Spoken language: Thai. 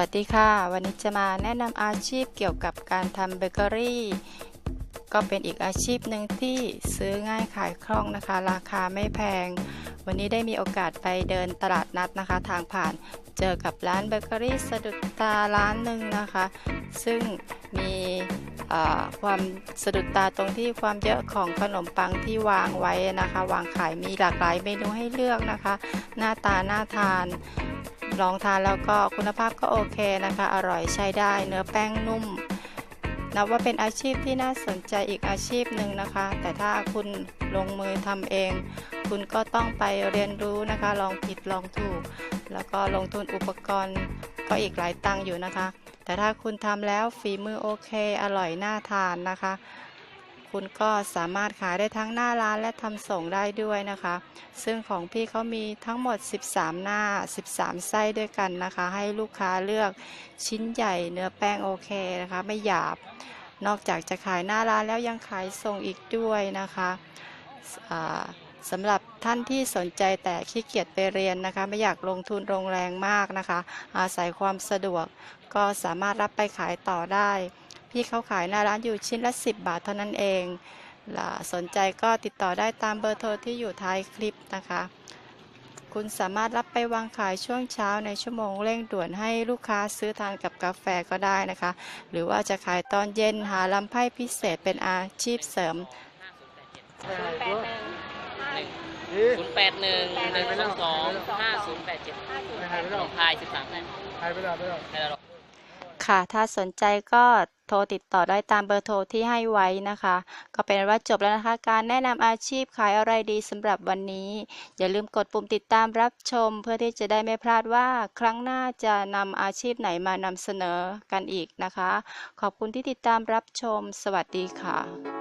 วัสดีค่ะ วันนี้จะมาแนะนำอาชีพเกี่ยวกับการทำเบเกอรี่ ก็เป็นอีกอาชีพหนึ่งที่ซื้อง่ายขายคล่องนะคะ ราคาไม่แพง วันนี้ได้มีโอกาสไปเดินตลาดนัดนะคะ ทางผ่านเจอกับร้านเบเกอรี่สะดุดตาร้านหนึ่งนะคะ ซึ่งมีความสะดุดตาตรงที่ความเยอะของขนมปังที่วางไว้นะคะ วางขายมีหลากหลายเมนูให้เลือกนะคะ หน้าตาน่าทาน ลองทานแล้วก็คุณภาพก็โอเคนะคะ อร่อยใช้ได้ เนื้อแป้งนุ่ม นับว่าเป็นอาชีพที่น่าสนใจอีกอาชีพหนึ่งนะคะ แต่ถ้าคุณลงมือทำเอง คุณก็ต้องไปเรียนรู้นะคะ ลองผิดลองถูก แล้วก็ลงทุนอุปกรณ์ก็อีกหลายตังค์อยู่นะคะ แต่ถ้าคุณทำแล้วฝีมือโอเค อร่อยน่าทานนะคะ คุณก็สามารถขายได้ทั้งหน้าร้านและทำส่งได้ด้วยนะคะ ซึ่งของพี่เขามีทั้งหมด 13 หน้า 13 ไส้ด้วยกันนะคะ ให้ลูกค้าเลือกชิ้นใหญ่เนื้อแป้งโอเคนะคะ ไม่หยาบ นอกจากจะขายหน้าร้านแล้วยังขายส่งอีกด้วยนะคะสำหรับท่านที่สนใจแต่ขี้เกียจไปเรียนนะคะ ไม่อยากลงทุนลงแรงมากนะคะ อาศัยความสะดวกก็สามารถรับไปขายต่อได้ พี่เขาขายหน้าร้านอยู่ชิ้นละ 10 บาทเท่านั้นเองล่ะสนใจก็ติดต่อได้ตามเบอร์โทรที่อยู่ท้ายคลิปนะคะ คุณสามารถรับไปวางขายช่วงเช้าในชั่วโมงเร่งด่วนให้ลูกค้าซื้อทานกับกาแฟก็ได้นะคะ หรือว่าจะขายตอนเย็นหาลำไพ่พิเศษเป็นอาชีพเสริมศูนย์แปดหนึ่งหนึ่งสองสองห้าศูนย์แปดเจ็ดของพายสิบสามแน่หายไปแล้วไปแล้วให้เรา ค่ะ ถ้าสนใจก็โทรติดต่อได้ตามเบอร์โทรที่ให้ไว้นะคะ ก็เป็นว่าจบแล้วนะคะ การแนะนำอาชีพขายอะไรดีสำหรับวันนี้ อย่าลืมกดปุ่มติดตามรับชม เพื่อที่จะได้ไม่พลาดว่าครั้งหน้าจะนำอาชีพไหนมานำเสนอกันอีกนะคะ ขอบคุณที่ติดตามรับชม สวัสดีค่ะ